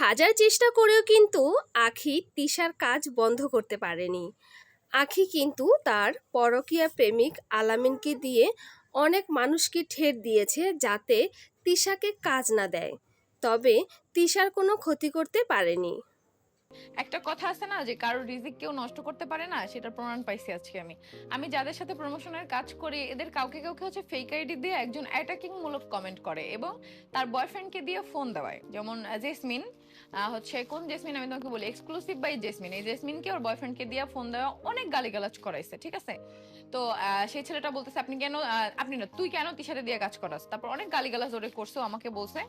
হাজার চেষ্টা করেও কিন্তু আখি তিশার কাজ বন্ধ করতে পারেনি। আখি কিন্তু তার পরকীয়া প্রেমিক আলামিনকে দিয়ে অনেক মানুষকে ঠের দিয়েছে যাতে তিশাকে কাজ না দেয়। তবে তিশার কোনো ক্ষতি করতে পারেনি। একটা কথা আছে না যে কারোর রিজিক কেউ নষ্ট করতে পারে না সেটা প্রমাণ পাইছি আজকে আমি। আমি যাদের সাথে প্রমোশনের কাজ করি, এদের কাউকে কাউকে হচ্ছে ফেক আইডি দিয়ে একজন অ্যাটাকিং মূলক কমেন্ট করে এবং তার বয়ফ্রেন্ডকে দিয়ে ফোন দেওয়ায়। যেমন জেসমিন হচ্ছে কোন জেসমিন আমি তোমাকে বলি? এক্সক্লুসিভ বাই জেসমিন এই জেসমিনকে ওর বয়ফ্রেন্ডকে দিয়ে ফোন দেওয়া অনেক গালিগালাজ করাইছে, ঠিক আছে? তো সেই ছেলেটা বলতেছে, আপনি কেন আপনি না, তুই কেন তিসারে দিয়ে কাজ করাস? তারপর অনেক গালিগালাজ ওরে করছে আমাকে বলছে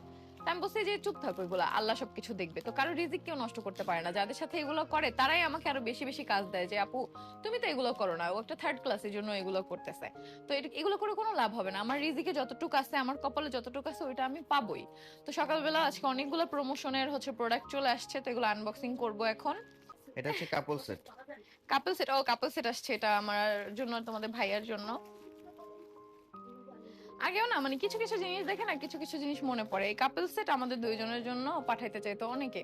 তা আমি বলছি যে চুপ থাকো এগুলো আল্লাহ সবকিছু দেখবে। তো কারও রিজিক কেউ নষ্ট করতে পারে না। যাদের সাথে এগুলো করে তারাই আমাকে আরও বেশি বেশি কাজ দেয় যে আপু তুমি তো এগুলো করো না। ও একটা থার্ড ক্লাসের জন্য এগুলো করতেছে। তো এটা- এগুলো করে কোনো লাভ হবে না। আমার রিজিকে যতটুকু আছে আমার কপালে যতটুকু আছে ওইটা আমি পাবোই। তো সকালবেলা আজকে অনেকগুলো প্রমোশনের হচ্ছে প্রোডাক্ট চলে আসছে। তো এগুলো আনবক্সিং করব এখন। এটা হচ্ছে কাপল সেট কাপল সেট ও কাপল সেট আসছে। এটা আমার জন্য তোমাদের ভাইয়ার জন্য। আগেও না মানে কিছু কিছু জিনিস দেখে না, কিছু কিছু জিনিস মনে পড়ে। এই কাপল সেট আমাদের দুইজনের জন্য পাঠাইতে চাইতো অনেকে।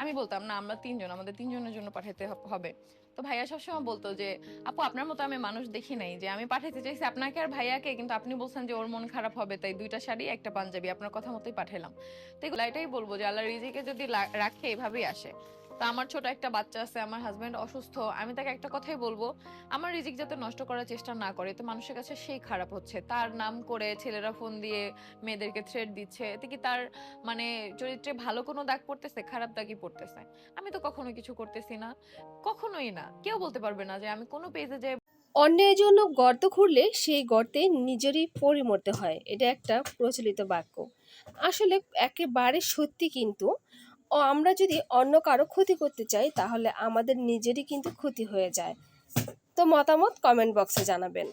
আমি বলতাম, না, আমরা তিনজন, আমাদের তিনজনের জন্য পাঠাইতে হবে তো ভাইয়া সবসময় বলতো যে, আপু, আপনার মতো আমি মানুষ দেখি নাই যে, আমি পাঠাইতে চাইছি আপনাকে আর ভাইয়াকে, কিন্তু আপনি বলছেন যে, ওর মন খারাপ হবে, তাই দুইটা শাড়ি, একটা পাঞ্জাবি, আপনার কথা মতোই পাঠাইলাম। তো এগুলো এটাই বলব যে আল্লাহ রিজিকে যদি রাখে, এভাবেই আসে। তো আমার ছোট একটা বাচ্চা আছে, আমার হাজব্যান্ড অসুস্থ, আমি তাকে একটা কথাই বলব, আমার রিজিক যাতে নষ্ট করার চেষ্টা না করে, তো মানুষের কাছে সেই খারাপ হচ্ছে। তার নাম করে ছেলেরা ফোন দিয়ে মেয়েদেরকে থ্রেড দিচ্ছে, এতে কি তার মানে চরিত্রে ভালো কোনো দাগ পড়তেছে, খারাপ দাগই পড়তেছে? আমি তো কখনো কিছু করতেছি না, কখনোই না। কেউ বলতে পারবে না যে আমি কোনো পেজে যে অন্যের জন্য গর্ত খুঁড়লে সেই গর্তে নিজেরই পরিমরতে হয়, এটা একটা প্রচলিত বাক্য। আসলে একেবারে সত্যি কিন্তু ও আমরা যদি অন্য কারও ক্ষতি করতে চাই, তাহলে আমাদের নিজেরই কিন্তু ক্ষতি হয়ে যায়। তো মতামত কমেন্ট বক্সে জানাবেন।